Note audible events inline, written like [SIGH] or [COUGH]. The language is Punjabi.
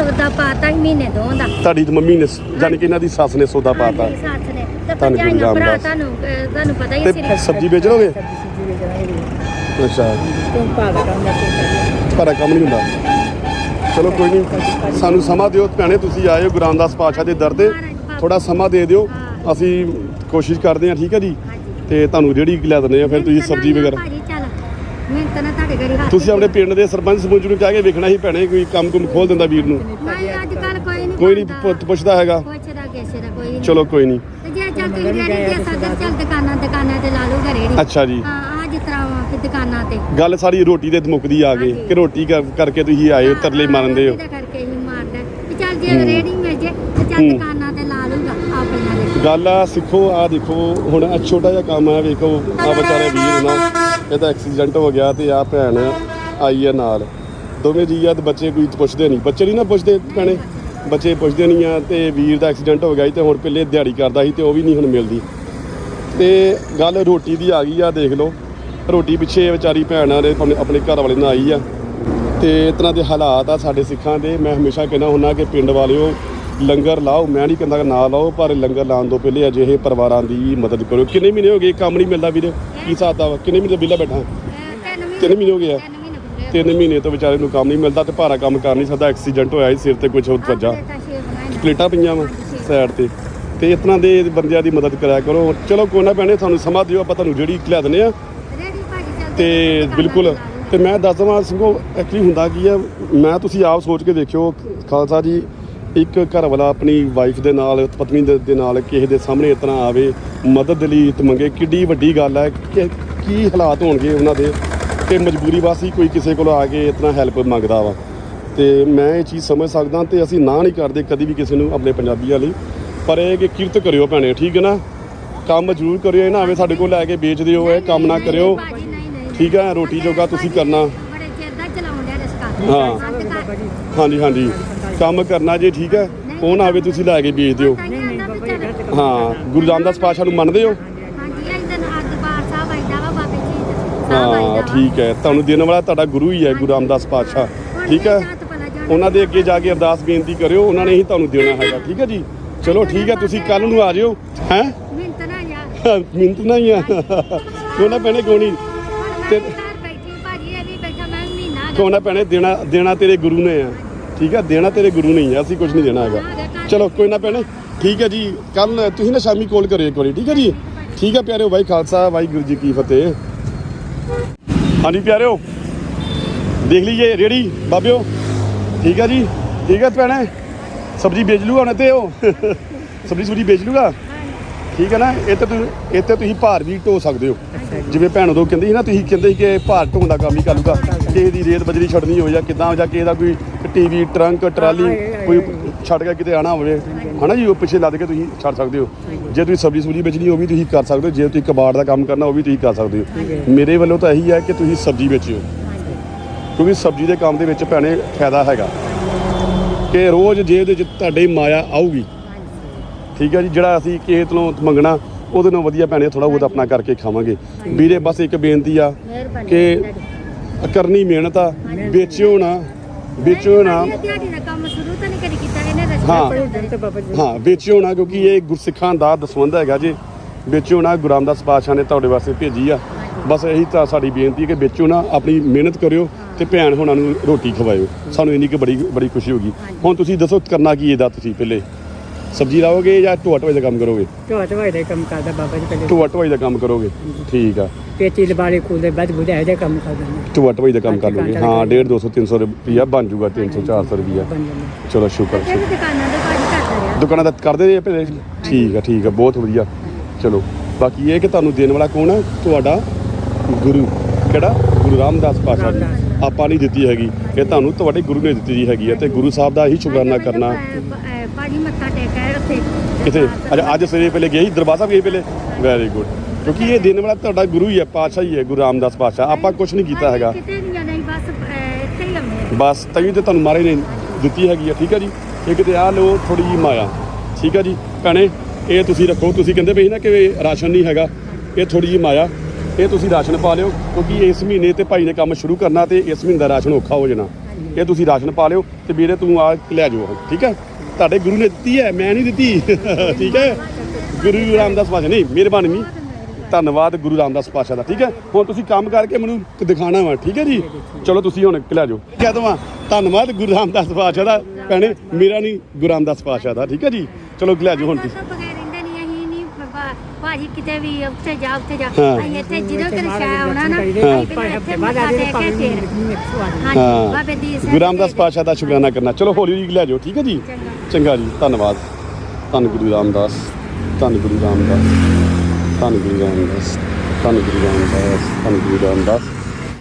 ਸੌਦਾ ਪਾਤਾ ਹੀ ਮਹੀਨੇ ਦੋ ਦਾ। ਤੁਹਾਡੀ ਤੇ ਮੰਮੀ ਨੇ ਜਾਣੀ ਕਿ ਇਹਨਾਂ ਦੀ ਸੱਸ ਨੇ ਸੌਦਾ ਪਾਤਾ। ਹਾਂਜੀ, ਸੱਸ ਨੇ। ਤੇ ਤੁਹਾਨੂੰ ਗੁਰੂ ਪੰਜਾਈਆਂ ਭਰਾ ਰਾਮਦਾਸ। ਤੁਹਾਨੂੰ ਅਹ, ਤੁਹਾਨੂੰ ਪਤਾ ਹੀ ਤੇ ਸੀ ਸਬਜ਼ੀ ਵੇਚ ਅੱਛਾ। ਤੂੰ ਦਾ ਕੰਮ ਦਾ ਕੋਈ ਤੁਹਾਡਾ ਕੰਮ ਨਹੀਂ ਹੁੰਦਾ। ਚਲੋ ਕੋਈ ਨਹੀਂ। ਸਾਨੂੰ ਸਮਾਂ ਦਿਓ। ਭੈਣੇ ਤੁਸੀਂ ਆਏ ਹੋ ਗੁਰੂ ਰਾਮਦਾਸ ਪਾਤਸ਼ਾਹ ਦੇ ਦਰ ਤੇ। ਥੋੜਾ ਸਮਾਂ ਦੇ ਦਿਓ। ਅਸੀਂ ਕੋਸ਼ਿਸ਼ ਕਰਦੇ ਹਾਂ ਠੀਕ ਹੈ ਜੀ? ਤੇ ਤੁਹਾਨੂੰ ਰੇੜੀ ਲੈ ਦਿੰਦੇ ਆ ਫਿਰ ਤੁਸੀਂ ਸਬਜ਼ੀ ਵਗੈਰਾ। ਭਾਜੀ ਮੈਂ ਤਾਂ ਨਾ ਤੁਹਾਡੇ ਘਰੀ ਹੱਥ ਤੁਸੀਂ ਆਪਣੇ ਪਿੰਡ ਦੇ ਸਰਪੰਚ ਸਮੂਹ ਨੂੰ ਕਹਿ ਕੇ ਵੇਖਣਾ ਸੀ ਭੈਣੇ ਕੋਈ ਕੰਮ ਕੁਮ ਖੋਲ ਦਿੰਦਾ ਵੀਰ ਨੂੰ। ਨਹੀਂ ਅੱਜ ਕੱਲ ਕੋਈ ਨਹੀਂ ਕੋਈ ਨਹੀਂ ਪੁੱਛ- ਪੁੱਛਦਾ ਹੈਗਾ। ਪੁੱਛਦਾ ਕਿਸੇ ਦਾ ਕੋਈ ਨਹੀਂ। ਚਲੋ ਕੋਈ ਨਹੀਂ। ਤੇ ਜੇ ਚੱਲ ਤੁਸੀਂ ਰੇੜੀ ਦੇ ਸਕਦੇ ਚੱਲ ਦੁਕਾਨਾਂ ਦੁਕਾਨਾਂ ਤੇ ਲਾ ਲੂਗਾ ਰੇੜੀ ਅੱਛਾ ਜੀ। ਹਾਂ ਆ ਜਿਸ ਤਰ੍ਹਾਂ ਵਾ ਕਿ ਦੁਕਾਨਾਂ ਤੇ। ਗੱਲ ਸਾਰੀ ਰੋਟੀ ਦੇ ਮੁੱਕਦੀ ਆ ਗਈ ਕਿ ਰੋਟੀ ਕਰ- ਕਰਕੇ ਤੁਸੀਂ ਆਏ ਹੋ ਤਰਲੇ ਮਾਰਨਦੇ ਹੋ। ਇਹਦਾ ਕਰਕੇ ਹੀ ਮਾਰਦਾ। ਵੀ ਚੱਲ ਜੇ ਰੇੜੀ ਮਿਲ ਜੇ ਤੇ ਚੱਲ ਹੂੰ। ਦੁਕਾਨਾਂ ਤੇ ਲਾ ਲੂਗਾ ਆਪਣੀਆਂ ਦੇ ਗੱਲ ਆ ਸਿੱਖੋ ਆ ਦੇਖੋ ਹੁਣ ਆ ਛੋਟਾ ਜਿਹਾ ਕੰਮ ਆ ਵੇਖੋ ਆ ਵਿਚਾਰੇ ਵੀਰ ਨਾ। ਇਹਦਾ ਐਕਸੀਡੈਂਟ ਹੋ ਗਿਆ ਤੇ ਆ ਭੈਣ ਆਈ ਆ ਨਾਲ। ਦੋਵੇਂ ਜੀ ਆ ਤੇ ਬੱਚੇ ਕੋਈ ਪੁੱਛਦੇ ਨਹੀਂ। ਬੱਚੇ ਨਹੀਂ ਨਾ ਪੁੱਛਦੇ ਭੈਣੇ। ਬੱਚੇ ਪੁੱਛਦੇ ਨਹੀਂ ਆ ਤੇ ਵੀਰ ਦਾ ਐਕਸੀਡੈਂਟ ਹੋ ਗਿਆ ਸੀ ਤੇ ਹੁਣ ਪਹਿਲੇ ਦਿਹਾੜੀ ਕਰਦਾ ਸੀ ਤੇ ਉਹ ਵੀ ਨਹੀਂ ਹੁਣ ਮਿਲਦੀ। ਤੇ ਗੱਲ ਰੋਟੀ ਦੀ ਆ ਗਈ ਆ, ਦੇਖ ਲਓ। ਰੋਟੀ ਪਿੱਛੇ ਵਿਚਾਰੀ ਭੈਣ ਆ ਨੇ ਆਪਣੇ ਆਪਣੇ ਘਰ ਵਾਲੇ ਨਾਲ ਆਈ ਆ। ਤੇ ਇਸ ਤਰ੍ਹਾਂ ਦੇ ਹਾਲਾਤ ਆ ਸਾਡੇ ਸਿੱਖਾਂ ਦੇ। ਮੈਂ ਹਮੇਸ਼ਾ ਕਹਿੰਦਾ ਹੁੰਦਾ ਕਿ ਪਿੰਡ ਵਾਲਿਓ ਲੰਗਰ ਲਾਓ, ਮੈਂ ਨਹੀਂ ਕਹਿੰਦਾ ਕਿ ਨਾ ਲਾਓ, ਪਰ ਲੰਗਰ ਲਾਉਣ ਤੋਂ ਪਹਿਲੇ ਅਜਿਹੇ ਪਰਿਵਾਰਾਂ ਦੀ ਮਦਦ ਕਰੋ। ਕਿੰਨੇ ਮਹੀਨੇ ਹੋ ਗਏ ਕੰਮ ਨਹੀਂ ਮਿਲਦਾ ਵੀਰੇ? ਕੀ ਹਿਸਾਬ ਦਾ ਵਾ ਕਿੰਨੇ ਮਹੀਨੇ ਵਿਹਲਾ ਬੈਠਾ? ਤਿੰਨ ਮਹੀਨੇ ਹੋ ਗਏ ਆ। ਤਿੰਨ ਮਹੀਨੇ ਤੋਂ ਵਿਚਾਰੇ ਨੂੰ ਕੰਮ ਨਹੀਂ ਮਿਲਦਾ ਤੇ ਭਾਰਾ ਕੰਮ ਕਰ ਨਹੀਂ ਸਕਦਾ। ਐਕਸੀਡੈਂਟ ਹੋਇਆ ਸੀ, ਸਿਰ ਤੇ ਕੁਝ ਵੱਜਾ। ਪਲੇਟਾਂ ਪਈਆਂ ਵਾ ਸਾਈਡ ਤੇ। ਤੇ ਇਸ ਤਰ੍ਹਾਂ ਦੇ ਬੰਦਿਆਂ ਦੀ ਮਦਦ ਕਰਿਆ ਕਰੋ। ਚਲੋ ਕੋਈ ਨਾ ਭੈਣੇ, ਤੁਹਾਨੂੰ ਸਮਾਂ ਦਿਓ, ਆਪਾਂ ਤੁਹਾਨੂੰ ਜਿਹੜੀ ਲਿਆ ਦਿੰਦੇ ਆ। ਰੇੜੀ ਤੇ ਬਿਲਕੁਲ। ਲਾ ਤੇ ਮੈਂ ਦੱਸ ਦਵਾਂ, ਸਿੰਘੋ ਐਕਚੁਅਲੀ ਹੁੰਦਾ ਕੀ ਆ, ਮੈਂ ਤੁਸੀਂ ਆਪ ਸੋਚ ਕੇ ਦੇਖਿਓ, ਖਾਲਸਾ ਜੀ ਇੱਕ ਘਰ ਵਾਲਾ ਆਪਣੀ ਵਾਈਫ ਦੇ ਨਾਲ ਪਤਨੀ ਦੇ ਦੇ ਨਾਲ ਕਿਸੇ ਦੇ ਸਾਹਮਣੇ ਤਰ੍ਹਾਂ ਆਵੇ ਮਦਦ ਲਈ ਮੰਗੇ ਕਿੱਡੀ ਵੱਡੀ ਗੱਲ ਹੈ ਕਿ ਕੀ ਹਾਲਾਤ ਹੋਣਗੇ ਉਹਨਾਂ ਦੇ ਤੇ ਮਜਬੂਰੀ ਵਾਸੀ ਕੋਈ ਕਿਸੇ ਕੋਲ ਆ ਕੇ ਤਰ੍ਹਾਂ ਹੈਲਪ ਮੰਗਦਾ ਵਾ। ਤੇ ਮੈਂ ਇਹ ਚੀਜ਼ ਸਮਝ ਸਕਦਾ ਤੇ ਅਸੀਂ ਨਾ ਨਹੀਂ ਕਰਦੇ ਕਦੀ ਵੀ ਕਿਸੇ ਨੂੰ ਆਪਣੇ ਪੰਜਾਬੀਆਂ ਲਈ ਪਰ ਇਹ ਕਿ ਕਿਰਤ ਕਰਿਓ ਭੈਣੇ ਠੀਕ ਹੈ ਨਾ? ਕੰਮ ਜ਼ਰੂਰ ਕਰਿਓ ਇਹ ਨਾ ਆਵੇ ਸਾਡੇ ਕੋਲ ਲੈ ਕੇ ਵੇਚ ਦਿਓ ਇਹ ਕੰਮ ਨਾ ਕਰਿਓ। ਠੀਕ ਹੈ ਰੋਟੀ ਜੋਗਾ ਤੁਸੀਂ ਕਰਨਾ। ਹਾਂ। ਹਾਂਜੀ ਹਾਂਜੀ। ਕੰਮ ਕਰਨਾ ਜੇ ਠੀਕ ਹੈ ਉਹ ਨਾ ਆਵੇ ਤੁਸੀਂ ਲੈ ਕੇ ਵੇਚ ਦਿਓ? ਨਹੀਂ ਨਹੀਂ ਬਾਬਾ ਜੀ ਹਾਂ ਗੁਰੂ ਰਾਮਦਾਸ ਪਾਤਸ਼ਾਹ ਨੂੰ ਮੰਨਦੇ ਹੋ? ਹਾਂਜੀ ਇਹ ਦਿਨ ਅੱਜ ਬਾਰ ਸਾਹਿਬ ਆਈਦਾ ਵਾ ਬਾਬੇ ਜੀ ਦਾ ਸਾਹਿਬ ਹਾਂ ਆਈਦਾ। ਠੀਕ ਹੈ। ਤੁਹਾਨੂੰ ਦੇਣ ਵਾਲਾ ਤੁਹਾਡਾ ਗੁਰੂ ਹੀ ਹੈ ਗੁਰੂ ਰਾਮਦਾਸ ਹੁਣ ਠੀਕ ਹੈ। ਉਹਨਾਂ ਦੇ ਅੱਗੇ ਜਾ ਕੇ ਅਰਦਾਸ ਬੇਨਤੀ ਕਰਿਓ ਉਹਨਾਂ ਨੇ ਹੀ ਤੁਹਾਨੂੰ ਦੇਣਾ ਹੈਗਾ। ਠੀਕ ਹੈ ਜੀ? ਚਲੋ ਠੀਕ ਹੈ ਤੁਸੀਂ ਕੱਲ ਨੂੰ ਆ ਜਿਓ। ਹੈ? ਮਿੰਟ ਨਾ ਯਾਰ। [LAUGHS] ਮਿੰਟ ਨਹੀਂ ਆ। ਕੋਨਾ ਪੈਣੇ ਕੋਣੀ ਹੁਣ ਮੈਂ ਤੇ- ਘਰ ਬੈਠੀ ਭਾਜੀ ਇਹ ਵੀ ਬੈਠਾ ਮੈਂ ਵੀ ਮਹੀਨਾ ਹੋ ਗਿਆ। ਕੋਨਾ ਪੈਣੇ ਦੇਣਾ ਦੇਣਾ ਤੇਰੇ ਗੁਰੂ ਨੇ ਆ। ਠੀਕ ਹੈ ਦੇਣਾ ਤੇਰੇ ਗੁਰੂ ਨਹੀਂ ਹੈ ਅਸੀਂ ਕੁਝ ਨਹੀਂ ਦੇਣਾ ਹੈਗਾ। ਚਲੋ, ਕੋਈ ਨਾ ਭੈਣੇ, ਠੀਕ ਹੈ ਜੀ ਕੱਲ ਤੁਸੀਂ ਨਾ ਸ਼ਾਮੀ ਕਾਲ ਕਰਿਓ ਇੱਕ ਵਾਰੀ, ਠੀਕ ਹੈ ਜੀ? ਠੀਕ ਹੈ ਪਿਆਰਿਓ ਭਾਈ ਖਾਲਸਾ ਵਾਹਿਗੁਰੂ ਜੀ ਕੀ ਫਤਿਹ। ਹਾਂਜੀ ਪਿਆਰਿਓ, ਦੇਖ ਲਈਏ, ਰੇੜੀ, ਬਾਬਿਓ, ਠੀਕ ਹੈ ਜੀ? ਠੀਕ ਹੈ ਭੈਣੇ, ਸਬਜ਼ੀ ਵੇਚ ਲੂਗਾ ਹੁਣ ਤੇ ਉਹ। ਸਬਜ਼ੀ ਸੁਬਜ਼ੀ ਵੇਚ ਲੂਗਾ? ਠੀਕ ਹੈ ਨਾ, ਇਹ ਤੇ ਤੁਸੀਂ, ਇਹ ਤੁਸੀਂ ਭਾਰ ਵੀ ਢੋ ਸਕਦੇ ਹੋ। ਜਿਵੇਂ ਭੈਣ ਉਦੋਂ ਕਹਿੰਦੀ ਸੀ ਨਾ, ਤੁਸੀਂ ਕਹਿੰਦੇ ਸੀ ਕਿ ਭਾਰ ਢੋਣ ਦਾ ਕੰਮ ਹੀ ਕਰ ਲੂਗਾ ਕਿਸੇ ਦੀ ਰੇਤ ਬਜਰੀ ਛੱਡਣੀ ਹੋਵੇ ਜਾਂ ਕਿਦਾਂ, ਜਾਂ ਕਿਸੇ ਦਾ ਕੋਈ ਟੀਵੀ ਟਰੰਕ ਟਰਾਲੀ ਕੋਈ ਛੱਡ ਕੇ ਕਿਤੇ ਆਣਾ ਹੋਵੇ। ਹਨਾ ਜੀ ਉਹ ਪਿੱਛੇ ਲੱਦ ਕੇ ਤੁਸੀਂ ਛੱਡ ਸਕਦੇ ਹੋ। ਜੇ ਤੁਸੀਂ ਸਬਜ਼ੀ ਸੁਬਜ਼ੀ ਵੇਚਣੀ ਉਹ ਵੀ ਤੁਸੀਂ ਕਰ ਸਕਦੇ ਹੋ। ਜੇ ਤੁਸੀਂ ਕਬਾੜ ਦਾ ਕੰਮ ਕਰਨਾ ਉਹ ਵੀ ਤੁਸੀਂ ਕਰ ਸਕਦੇ ਹੋ। ਮੇਰੇ ਵੱਲੋਂ ਤਾਂ ਇਹੀ ਹੈ ਕਿ ਤੁਸੀਂ ਸਬਜ਼ੀ ਵੇਚਿਓ। ਕਿਉਂਕਿ ਸਬਜ਼ੀ ਦੇ ਕੰਮ ਦੇ ਵਿੱਚ ਭੈਣੇ ਫਾਇਦਾ ਹੈਗਾ। ਕਿ ਰੋਜ਼ ਜੇਬ ਦੇ ਵਿੱਚ ਤੁਹਾਡੇ ਮਾਇਆ ਆਊਗੀ ਠੀਕ ਹੈ ਜੀ ਜਿਹੜਾ ਅਸੀਂ ਕਿਸੇ ਤੋਂ ਮੰਗਣਾ ਉਹਦੇ ਨਾਲ ਵਧੀਆ ਭੈਣੇ ਥੋੜਾ ਬਹੁਤ ਆਪਣਾ ਕਰਕੇ ਖਾਵਾਂਗੇ। ਵੀਰੇ ਬਸ ਇੱਕ ਬੇਨਤੀ ਆ ਕਿ ਕਰਨੀ ਮਿਹਨਤ ਆ ਵੇਚਿਓ ਨਾ। ਵੇਚਿਓ ਨਾ ਦਿਹਾੜੀ ਦਾ ਕੰਮ ਸ਼ੁਰੂ ਤਾਂ ਨਹੀਂ ਕਦੀ ਕੀਤਾ ਇਹਨੇ ਰਸਤਾ ਹਾਂ। ਵੇਚਿਓ ਨਾ ਕਿਉਂਕਿ ਇਹ ਗੁਰਸਿੱਖਾਂ ਦਾ ਦਸਵੰਧ ਹੈਗਾ ਜੀ। ਵੇਚਿਓ ਨਾ ਗੁਰੂ ਰਾਮਦਾਸ ਪਾਤਸ਼ਾਹ ਨੇ ਤੁਹਾਡੇ ਵਾਸਤੇ ਭੇਜੀ ਆ। ਬਸ ਇਹੀ ਤਾਂ ਸਾਡੀ ਬੇਨਤੀ ਹੈ ਕਿ ਵੇਚੋ ਨਾ ਆਪਣੀ ਮਿਹਨਤ ਕਰਿਓ ਤੇ ਭੈਣ ਹੋਣਾ ਨੂੰ ਰੋਟੀ ਖਵਾਇਓ। ਸਾਨੂੰ ਇੰਨੀ ਕਿ ਬੜੀ ਬੜੀ ਖੁਸ਼ੀ ਹੋਗੀ ਹੁਣ ਤੁਸੀਂ ਦੱਸੋ ਕਰਨਾ ਕੀ ਇਹਦਾ ਤੁਸੀਂ ਪਹਿਲੇ? ਸਬਜ਼ੀ ਲਾਓਗੇ ਜਾਂ ਢੋਆ ਢੋਏ ਦਾ ਕੰਮ ਕਰੋਗੇ? ਢੋਆ ਢਵਾਈ ਦਾ ਕੰਮ ਕਰਦਾ ਬਾਬਾ ਜੀ ਪਹਿਲੇ। ਢੋਆ ਢੋਏ ਦਾ ਕੰਮ ਕਰੋਗੇ। ਠੀਕ ਆ। ਪੇਚੀ ਲਬਾਲੇ ਕੋਲ ਦੇ ਬਾਅਦ ਬੁਝਾ ਇਹਦਾ ਕੰਮ ਕਰਦਾ ਢੋਆ ਢੋਏ ਦਾ ਕੰਮ ਕਰ ਲੋਗੇ। ਹਾਂ ਲੱਗੇਗਾ। 150 200 300 ਰੁਪਿਆ ਬਣ ਜਾਊਗਾ 300 400 ਰੁਪਿਆ ਚਲੋ ਸ਼ੁਕਰ ਦੁਕਾਨਾਂ ਦੇ ਕਰਦਾ ਰਿਹਾ ਦੁਕਾਨਾਂ ਦਾ ਕਰਦੇ ਜੇ ਭਲੇ? ਠੀਕ ਆ ਠੀਕ ਆ ਬਹੁਤ ਵਧੀਆ। ਚਲੋ ਬਾਕੀ ਇਹ ਕਿ ਤੁਹਾਨੂੰ ਦੇਣ ਵਾਲਾ ਕੌਣ ਹੈ ਤੁਹਾਡਾ ਗੁਰੂ। ਕਿਹੜਾ? ਗੁਰੂ ਰਾਮਦਾਸ ਪਾਤਸ਼ਾਹ ਜੀ। ਆਪਾਂ ਨਹੀਂ ਦਿੱਤੀ ਹੈਗੀ। ਇਹ ਤੁਹਾਨੂੰ ਤੁਹਾਡੇ ਗੁਰੂ ਨੇ ਦਿੱਤੀ ਹੈਗੀ ਹੈ ਤੇ ਗੁਰੂ ਸਾਹਿਬ ਦਾ ਹੀ ਸ਼ੁਕਰਾਨਾ ਕਰਨਾ। ਮੱਥਾ ਟੇਕਿਆ ਉੱਥੇ ਕਿਥੇ? ਅੱਜ ਅੱਜ ਸਵੇਰੇ ਪਹਿਲੇ ਗਏ ਸੀ? ਦਰਬਾਰ ਸਾਹਿਬ ਗਏ ਪਹਿਲੇ? ਵੈਰੀ ਗੁੱਡ ਕਿਉਂਕਿ ਇਹ ਦੇਣ ਵਾਲਾ ਤੁਹਾਡਾ ਗੁਰੂ ਹੀ ਹੈ ਪਾਤਸ਼ਾਹ ਹੀ ਹੈ ਗੁਰੂ ਰਾਮਦਾਸ ਪਾਤਸ਼ਾਹ। ਆਪਾਂ ਕੁਝ ਨਹੀਂ ਕੀਤਾ ਹੈਗਾ। ਕਿਤੇ ਨਹੀਂ ਜਾਣਾ ਸੀ, ਬਸ ਅਹ, ਇੱਥੇ ਹੀ ਆਉਂਦੇ ਬਸ ਤਈ ਤੇ ਤੁਹਾਨੂੰ ਮਾਰੇ ਨੇ ਦਿੱਤੀ ਹੈਗੀ ਆ ਠੀਕ ਹੈ ਜੀ? ਇਹ ਕਿਤੇ ਆ ਲਓ ਥੋੜੀ ਜੀ ਮਾਇਆ। ਠੀਕ ਹੈ ਜੀ? ਭੈਣੇ ਇਹ ਤੁਸੀਂ ਰੱਖੋ। ਤੁਸੀਂ ਕਹਿੰਦੇ ਪਏ ਸੀ ਨਾ ਕਿ ਰਾਸ਼ਨ ਨਹੀਂ ਹੈਗਾ। ਇਹ ਥੋੜੀ ਜੀ ਮਾਇਆ। ਇਹ ਤੁਸੀਂ ਰਾਸ਼ਨ ਪਾ ਲਿਓ ਕਿਉਂਕਿ ਇਸ ਮਹੀਨੇ ਤੇ ਭਾਈ ਨੇ ਕੰਮ ਸ਼ੁਰੂ ਕਰਨਾ ਤੇ ਇਸ ਮਹੀਨੇ ਦਾ ਰਾਸ਼ਨ ਔਖਾ ਹੋ ਜਾਣਾ। ਇਹ ਤੁਸੀਂ ਰਾਸ਼ਨ ਪਾ ਲਿਓ ਤੇ ਵੀਰੇ ਤੂੰ ਆ ਲੈ ਜਾਓ ਠੀਕ ਹੈ ਤੁਹਾਡੇ ਗੁਰੂ ਨੇ ਦਿੱਤੀ ਹੈ, ਮੈਂ ਨਹੀਂ ਦਿੱਤੀ। ਠੀਕ ਹੈ? ਗੁਰੂ ਰਾਮਦਾਸ ਪਾਸ਼ਾ ਨਹੀਂ, ਮਿਹਰਬਾਨੀ ਨਹੀਂ ਧੰਨਵਾਦ ਗੁਰੂ ਰਾਮਦਾਸ ਪਾਸ਼ਾ ਦਾ, ਠੀਕ ਹੈ? ਹੁਣ ਤੁਸੀਂ ਕੰਮ ਕਰਕੇ ਮੈਨੂੰ ਦਿਖਾਣਾ ਵਾ, ਠੀਕ ਹੈ ਜੀ? ਚਲੋ, ਤੁਸੀਂ ਹੁਣ ਲੈ ਜਾਓ। ਕਹਿ ਦਵਾਂ, ਧੰਨਵਾਦ ਗੁਰੂ ਰਾਮਦਾਸ ਪਾਸ਼ਾ ਦਾ, ਭੈਣੇ, ਮੇਰਾ ਨਹੀਂ ਗੁਰੂ ਰਾਮਦਾਸ ਪਾਸ਼ਾ ਦਾ, ਠੀਕ ਹੈ ਜੀ? ਚਲੋ ਲੈ ਜਾਓ ਹੁਣ ਤੁਸੀਂ ਤੋਂ ਬਗੈਰ ਰਹਿੰਦੇ ਨਹੀਂ ਅਸੀਂ ਨਹੀਂ ਭਾ- ਭਾਜੀ ਕਿਤੇ ਵੀ ਉੱਥੇ ਜਾ ਉੱਥੇ ਜਾ। ਹਾਂ। ਅਸੀਂ ਇੱਥੇ ਜਦੋਂ ਤੇਰੇ ਸ਼ਾਇ ਆਉਣਾ ਨਾ ਹਾਂ। ਅਸੀਂ ਪਹਿਲਾਂ ਇੱਥੇ ਮੱਥਾ ਟੇਕ ਕੇ ਫੇਰ। ਹਾਂਜੀ ਹਾਂ। ਬਾਬੇ ਦੀ ਗੁਰੂ ਰਾਮਦਾਸ ਪਾਸ਼ਾ ਦਾ ਸ਼ੁਕਰਾਨਾ ਕਰਨਾ। ਚਲੋ ਹੌਲੀ ਹੌਲੀ ਲੈ ਜਾਓ ਠੀਕ ਹੈ ਜੀ? ਚੰਗਾ। ਚੰਗਾ ਜੀ ਧੰਨਵਾਦ। ਧੰਨ ਗੁਰੂ ਰਾਮਦਾਸ ਧੰਨ ਗੁਰੂ ਰਾਮਦਾਸ ਧੰਨ ਗੁਰੂ ਰਾਮਦਾਸ ਧੰਨ ਗੁਰੂ ਰਾਮਦਾਸ ਧੰਨ ਗੁਰੂ ਰਾਮਦਾਸ।